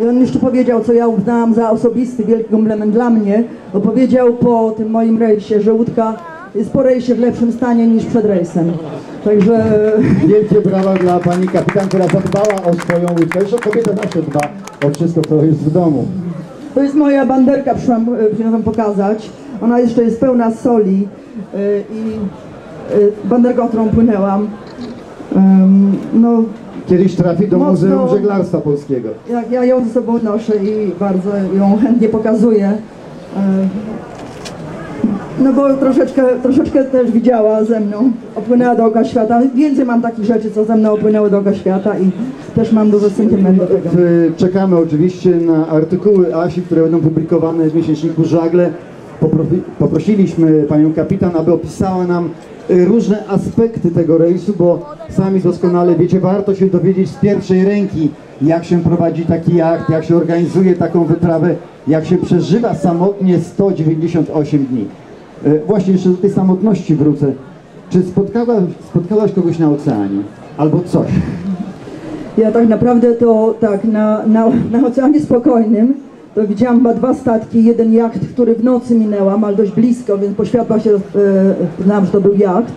I on jeszcze powiedział, co ja uznałam za osobisty wielki komplement dla mnie, bo powiedział po tym moim rejsie, że łódka jest po rejsie w lepszym stanie niż przed rejsem. Także Wielkie brawa dla pani kapitan, która zadbała o swoją łódkę. Zresztą kobieta zawsze dba o wszystko, co jest w domu. to jest moja banderka, przyszłam e, przyniosłam pokazać. Ona jeszcze jest pełna soli e, i e, banderką, którą płynęłam. No, Kiedyś trafi do Mocno- Muzeum Żeglarstwa Polskiego. Ja, ja ją ze sobą noszę i bardzo ją chętnie pokazuję. E, No bo troszeczkę, troszeczkę też widziała ze mną, opłynęła dookoła świata. Więcej mam takich rzeczy, co ze mną opłynęły dookoła świata i też mam dużo sentymentu do tego. W- Czekamy oczywiście na artykuły Asi, które będą publikowane w miesięczniku Żagle. Poprosi- Poprosiliśmy panią kapitan, aby opisała nam różne aspekty tego rejsu, bo sami doskonale wiecie, warto się dowiedzieć z pierwszej ręki, jak się prowadzi taki jacht, jak się organizuje taką wyprawę, jak się przeżywa samotnie 198 dni. Y, Właśnie jeszcze do tej samotności wrócę. Czy spotkałaś, spotkałaś kogoś na oceanie? Albo coś? Ja tak naprawdę to tak, na, na, na Oceanie Spokojnym to widziałam chyba dwa statki, jeden jacht, który w nocy minęłam, ale dość blisko, więc po światłach się e, znałam, że to był jacht.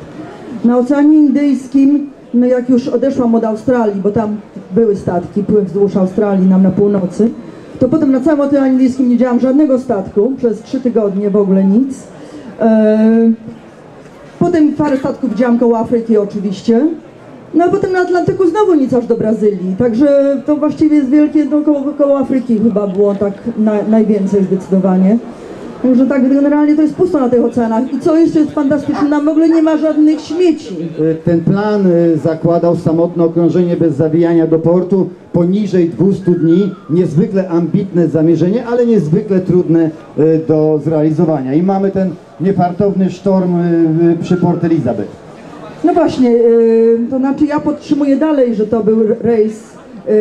Na Oceanie Indyjskim, no jak już odeszłam od Australii, bo tam były statki, płyły wzdłuż Australii nam na północy, to potem na całym Oceanie Indyjskim nie widziałam żadnego statku, przez trzy tygodnie w ogóle nic. E, Potem parę statków widziałam koło Afryki oczywiście. No a potem na Atlantyku znowu nic aż do Brazylii. Także to właściwie jest wielkie, no koło, koło Afryki chyba było tak na, najwięcej zdecydowanie. Także tak generalnie to jest pusto na tych oceanach. I co jeszcze jest fantastyczne, tam w ogóle nie ma żadnych śmieci. Y, Ten plan y, zakładał samotne okrążenie bez zawijania do portu poniżej 200 dni. Niezwykle ambitne zamierzenie, ale niezwykle trudne y, do zrealizowania. I mamy ten niefartowny sztorm przy Port Elizabeth. No właśnie, yy, to znaczy ja podtrzymuję dalej, że to był rejs yy,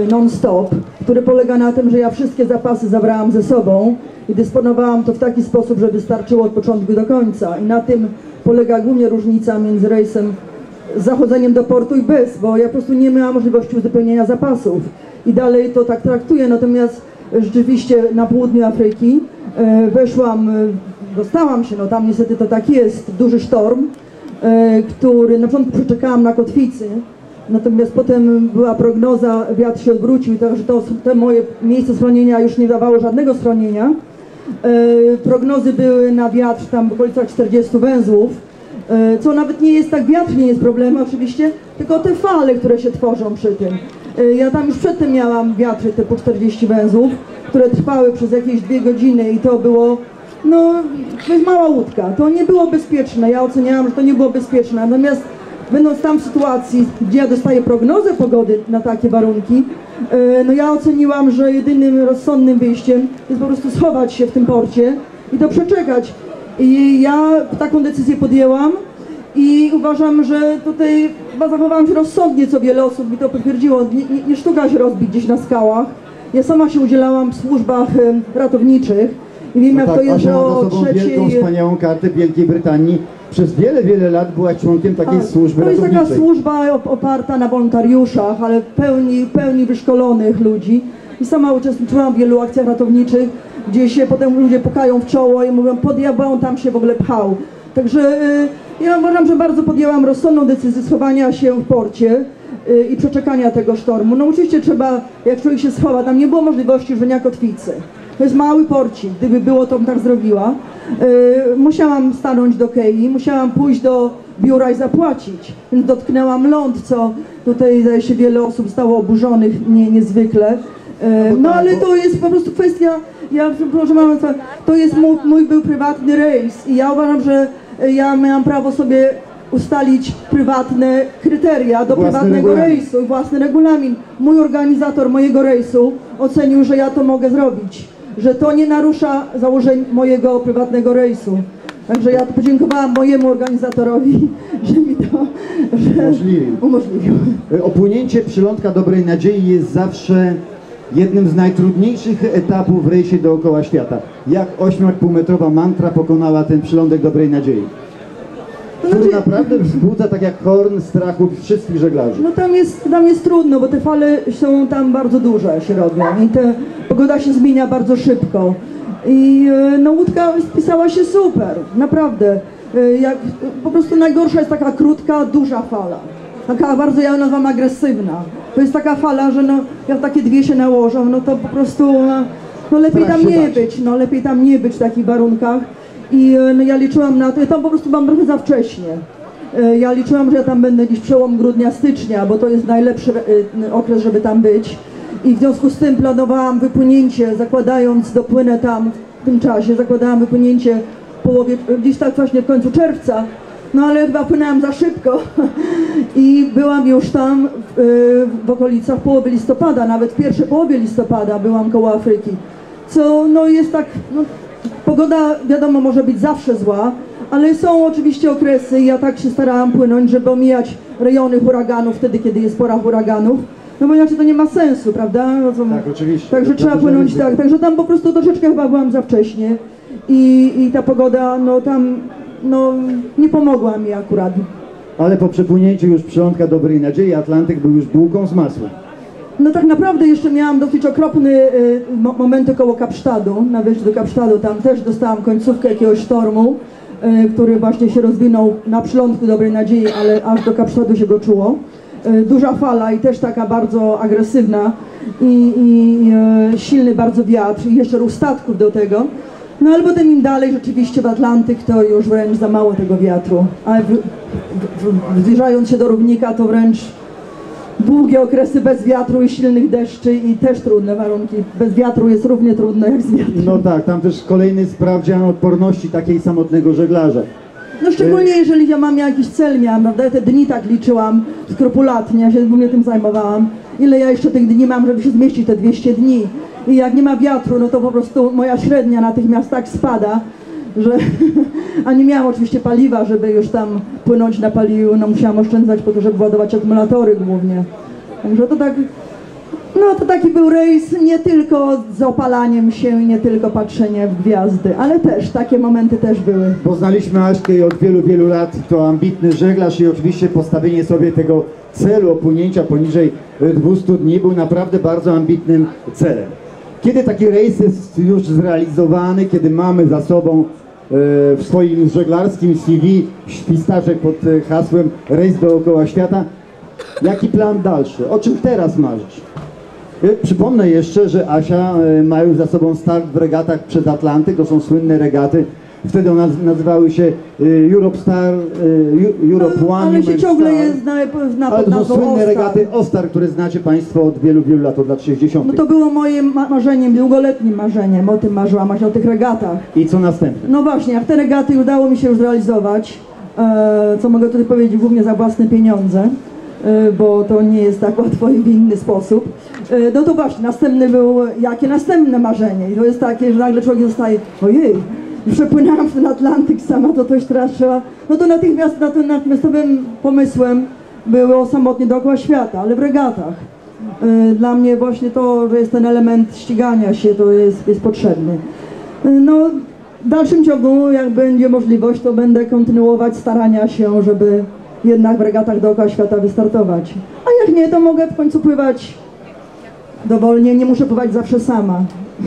yy, non-stop, który polega na tym, że ja wszystkie zapasy zabrałam ze sobą i dysponowałam to w taki sposób, że wystarczyło od początku do końca. I na tym polega głównie różnica między rejsem z zachodzeniem do portu i bez, bo ja po prostu nie miałam możliwości uzupełnienia zapasów. I dalej to tak traktuję, natomiast rzeczywiście na południu Afryki weszłam, dostałam się, no tam niestety to tak jest, duży sztorm, e, który na początku przeczekałam na kotwicy, natomiast potem była prognoza, wiatr się odwrócił, także to, te moje miejsce schronienia już nie dawało żadnego schronienia. E, Prognozy były na wiatr tam w okolicach 40 węzłów, e, co nawet nie jest tak, wiatr nie jest problemem oczywiście, tylko te fale, które się tworzą przy tym. E, Ja tam już przedtem miałam wiatry typu 40 węzłów, które trwały przez jakieś dwie godziny i to było no, to jest mała łódka. To nie było bezpieczne. Ja oceniałam, że to nie było bezpieczne. Natomiast będąc tam w sytuacji, gdzie ja dostaję prognozę pogody na takie warunki, e, no ja oceniłam, że jedynym rozsądnym wyjściem jest po prostu schować się w tym porcie i to przeczekać. I ja taką decyzję podjęłam i uważam, że tutaj zachowałam się rozsądnie, co wiele osób mi to potwierdziło. Nie, nie, nie sztuka się rozbić gdzieś na skałach. Ja sama się udzielałam w służbach ratowniczych jak to jest, Asia ma za sobą wielką, trzeciej... wspaniałą kartę Wielkiej Brytanii. Przez wiele, wiele lat była członkiem takiej Tak, służby To jest taka służba op- oparta na wolontariuszach, ale pełni, pełni wyszkolonych ludzi. I sama uczestniczyłam w wielu akcjach ratowniczych, gdzie się potem ludzie pukają w czoło i mówią, pod diabła on tam się w ogóle pchał. Także y, ja uważam, że bardzo podjęłam rozsądną decyzję schowania się w porcie y, i przeczekania tego sztormu. No oczywiście trzeba, jak człowiek się schowa, tam nie było możliwości używania kotwicy. To jest mały porcik, gdyby było, to bym tak zrobiła. Yy, musiałam stanąć do Kei, musiałam pójść do biura i zapłacić. Więc dotknęłam ląd, co tutaj zdaje się wiele osób zostało oburzonych nie, niezwykle. Yy, no ale to jest po prostu kwestia, ja proszę mamy, to jest mój, mój był prywatny rejs i ja uważam, że ja miałam prawo sobie ustalić prywatne kryteria do Własny prywatnego regulamin. rejsu i własny regulamin. Mój organizator mojego rejsu ocenił, że ja to mogę zrobić, że to nie narusza założeń mojego prywatnego rejsu. Także ja podziękowałam mojemu organizatorowi, że mi to że Umożliwił. umożliwił. Opłynięcie przylądka Dobrej Nadziei jest zawsze jednym z najtrudniejszych etapów w rejsie dookoła świata. Jak 8,5 metrowa mantra pokonała ten przylądek Dobrej Nadziei? Który znaczy- naprawdę wzbudza tak jak horn strachu wszystkich żeglarzy. No tam jest, tam jest trudno, bo te fale są tam bardzo duże się robią i te, pogoda się zmienia bardzo szybko. I e, no łódka spisała się super, naprawdę. E, Jak, po prostu najgorsza jest taka krótka, duża fala. Taka bardzo, ja ją nazywam agresywna. To jest taka fala, że no, jak takie dwie się nałożą, no to po prostu no, no lepiej Strach tam nie być, no lepiej tam nie być w takich warunkach. I e, no, ja liczyłam na to, ja tam po prostu mam trochę za wcześnie. E, Ja liczyłam, że ja tam będę gdzieś przełom grudnia, stycznia, bo to jest najlepszy e, okres, żeby tam być. I w związku z tym planowałam wypłynięcie, zakładając, dopłynę tam w tym czasie, zakładałam wypłynięcie w połowie, gdzieś tak właśnie w końcu czerwca. No ale chyba płynęłam za szybko i byłam już tam w, w okolicach połowy listopada, nawet w pierwszej połowie listopada byłam koło Afryki. Co no jest tak, no, Pogoda wiadomo może być zawsze zła, ale są oczywiście okresy ja tak się starałam płynąć, żeby omijać rejony huraganów wtedy, kiedy jest pora huraganów. No bo inaczej to nie ma sensu, prawda? No to- Tak, oczywiście. Także To trzeba płynąć tak. Także tam po prostu troszeczkę chyba byłam za wcześnie i, i ta pogoda no tam no nie pomogła mi akurat. Ale po przepłynięciu już przylądka Dobrej Nadziei Atlantyk był już bułką z masłem. No tak naprawdę jeszcze miałam dosyć okropny y, mo- momenty koło Kapsztadu, na wejściu do Kapsztadu, tam też dostałam końcówkę jakiegoś sztormu, y, który właśnie się rozwinął na przylądku Dobrej Nadziei, ale aż do Kapsztadu się go czuło. Y, Duża fala i też taka bardzo agresywna i, i y, silny bardzo wiatr i jeszcze ruch statków do tego. No ale potem im dalej rzeczywiście w Atlantyk to już wręcz za mało tego wiatru, a w, w, w, zbliżając się do równika to wręcz długie okresy bez wiatru i silnych deszczy i też trudne warunki. Bez wiatru jest równie trudno jak z wiatrem. No tak, tam też kolejny sprawdzian odporności takiej samotnego żeglarza. No szczególnie jeżeli ja mam jakiś cel, miałam, prawda? Ja te dni tak liczyłam skrupulatnie, ja się głównie tym zajmowałam. Ile ja jeszcze tych dni mam, żeby się zmieścić te 200 dni. I jak nie ma wiatru, no to po prostu moja średnia natychmiast tak spada, że a nie miałam oczywiście paliwa, żeby już tam płynąć na paliwu, no musiałam oszczędzać po to, żeby ładować akumulatory głównie. Także to tak, no to taki był rejs nie tylko z opalaniem się nie tylko patrzenie w gwiazdy, ale też takie momenty też były. Poznaliśmy Aśkę od wielu, wielu lat to ambitny żeglarz i oczywiście postawienie sobie tego celu opłynięcia poniżej e, 200 dni był naprawdę bardzo ambitnym celem. Kiedy taki rejs jest już zrealizowany, kiedy mamy za sobą e, w swoim żeglarskim CV świstaczek pod e, hasłem Rejs dookoła świata, jaki plan dalszy? O czym teraz marzysz? E, Przypomnę jeszcze, że Asia ma już za sobą start w regatach przez Atlantyk, to są słynne regaty. Wtedy one naz- nazywały się e, Europe Star, Eu- Europe One, ale się ciągle Star. jest na, na Ale to są słynne Oscar. regaty Ostar, które znacie Państwo od wielu, wielu lat, od lat 60. No to było moim ma- marzeniem, długoletnim marzeniem, o tym marzyłam, właśnie o tych regatach. I co następne? No właśnie, jak te regaty udało mi się już zrealizować, e, co mogę tutaj powiedzieć głównie za własne pieniądze, e, bo to nie jest tak łatwo i w inny sposób, e, no to właśnie, następny był, jakie następne marzenie i to jest takie, że nagle człowiek zostaje, ojej, przepłynęłam w ten Atlantyk sama, to coś trzeba, no to natychmiast natychmiastowym pomysłem było samotnie dookoła świata, ale w regatach. E, Dla mnie właśnie to, że jest ten element ścigania się, to jest, jest potrzebny. E, No, w dalszym ciągu, jak będzie możliwość, to będę kontynuować starania się, żeby jednak w regatach dookoła świata wystartować. A jak nie, to mogę w końcu pływać dowolnie, nie muszę pływać zawsze sama,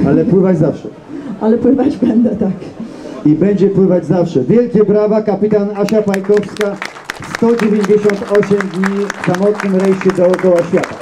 Ale pływać zawsze. ale pływać będę, tak. I będzie pływać zawsze. Wielkie brawa, kapitan Asia Pajkowska. 198 dni w samotnym rejsie dookoła świata.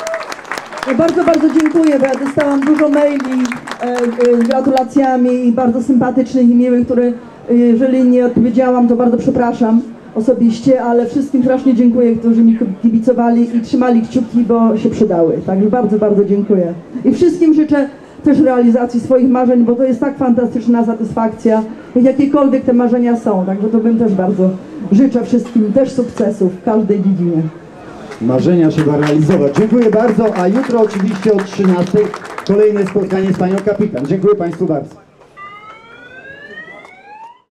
Ja bardzo, bardzo dziękuję, bo ja dostałam dużo maili e, e, z gratulacjami bardzo sympatycznych i miłych, które e, jeżeli nie odpowiedziałam, to bardzo przepraszam osobiście, ale wszystkim strasznie dziękuję, którzy mi kibicowali i trzymali kciuki, bo się przydały. Także bardzo, bardzo dziękuję. I wszystkim życzę też realizacji swoich marzeń, bo to jest tak fantastyczna satysfakcja, jak jakiekolwiek te marzenia są. Także to bym też bardzo życzę wszystkim też sukcesów w każdej dziedzinie. Marzenia trzeba realizować. Dziękuję bardzo, a jutro oczywiście o 13 kolejne spotkanie z panią kapitan. Dziękuję Państwu bardzo.